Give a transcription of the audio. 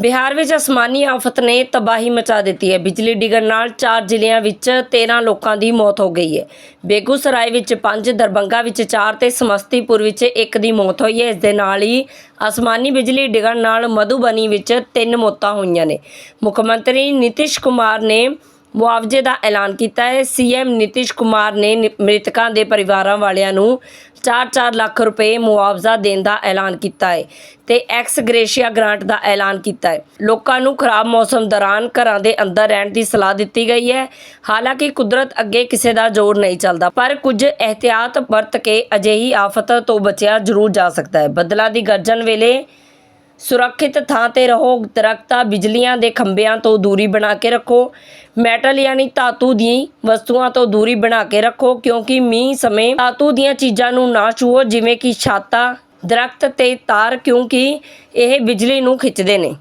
ਬਿਹਾਰ ਵਿੱਚ ਅਸਮਾਨੀ ਆਫਤ ਨੇ ਤਬਾਹੀ ਮਚਾ ਦਿੱਤੀ ਹੈ। ਬਿਜਲੀ ਡਿੱਗਣ ਨਾਲ ਚਾਰ ਜ਼ਿਲ੍ਹਿਆਂ ਵਿੱਚ 13 ਲੋਕਾਂ ਦੀ ਮੌਤ ਹੋ ਗਈ ਹੈ। ਬੇਗੂਸਰਾਏ ਵਿੱਚ 5 ਦਰਬੰਗਾ ਵਿੱਚ 4 ਤੇ ਸਮਸਤੀਪੁਰ ਵਿੱਚ 1 ਦੀ ਮੌਤ ਹੋਈ ਹੈ। ਇਸ ਦੇ ਨਾਲ ਹੀ ਅਸਮਾਨੀ ਬਿਜਲੀ ਡਿੱਗਣ ਨਾਲ ਮਧੂਬਨੀ ਵਿੱਚ 3 ਮੌਤਾਂ ਹੋਈਆਂ ਨੇ। ਮੁੱਖ ਮੰਤਰੀ ਨਿਤਿਸ਼ ਕੁਮਾਰ ਨੇ ਮੁਆਵਜ਼ੇ ਦਾ ਐਲਾਨ ਕੀਤਾ ਹੈ। ਸੀਐਮ ਨਿਤਿਸ਼ ਕੁਮਾਰ ਨੇ ਮ੍ਰਿਤਕਾਂ ਦੇ ਪਰਿਵਾਰਾਂ ਵਾਲਿਆਂ ਨੂੰ 4-4 ਲੱਖ ਰੁਪਏ ਮੁਆਵਜ਼ਾ ਦੇਣ ਦਾ ਐਲਾਨ ਕੀਤਾ ਹੈ ਤੇ ਐਕਸ ਗ੍ਰੇਸ਼ੀਆ ਗ੍ਰਾਂਟ ਦਾ ਐਲਾਨ ਕੀਤਾ ਹੈ। ਲੋਕਾਂ ਨੂੰ ਖਰਾਬ ਮੌਸਮ ਦੌਰਾਨ ਘਰਾਂ ਦੇ ਅੰਦਰ ਰਹਿਣ ਦੀ ਸਲਾਹ ਦਿੱਤੀ ਗਈ ਹੈ। ਹਾਲਾਂਕਿ ਕੁਦਰਤ ਅੱਗੇ ਕਿਸੇ ਦਾ ਜ਼ੋਰ ਨਹੀਂ ਚੱਲਦਾ, ਪਰ ਕੁਝ ਇਹਤਿਆਤ ਵਰਤ ਕੇ ਅਜਿਹੀ ਆਫਤ ਤੋਂ ਬਚਿਆ ਜ਼ਰੂਰ ਜਾ ਸਕਦਾ ਹੈ। ਬੱਦਲਾਂ ਦੀ ਗਰਜਨ ਵੇਲੇ ਸੁਰੱਖਿਅਤ ਥਾਂ ਤੇ ਰਹੋ, ਦਰਖਤਾਂ ਬਿਜਲੀਆਂ ਦੇ ਖੰਭਿਆਂ ਤੋਂ ਦੂਰੀ ਬਣਾ ਕੇ ਰੱਖੋ। ਮੈਟਲ ਯਾਨੀ ਧਾਤੂ ਦੀ ਵਸਤੂਆਂ ਤੋਂ ਦੂਰੀ ਬਣਾ ਕੇ ਰੱਖੋ, ਕਿਉਂਕਿ ਮੀਂਹ ਸਮੇਂ ਧਾਤੂ ਦੀਆਂ ਚੀਜ਼ਾਂ ਨੂੰ ਨਾ ਛੂਹੋ, ਜਿਵੇਂ ਕਿ ਛਾਤਾ, ਦਰਖਤ ਤੇ ਤਾਰ, ਕਿਉਂਕਿ ਇਹ ਬਿਜਲੀ ਨੂੰ ਖਿੱਚਦੇ ਨੇ।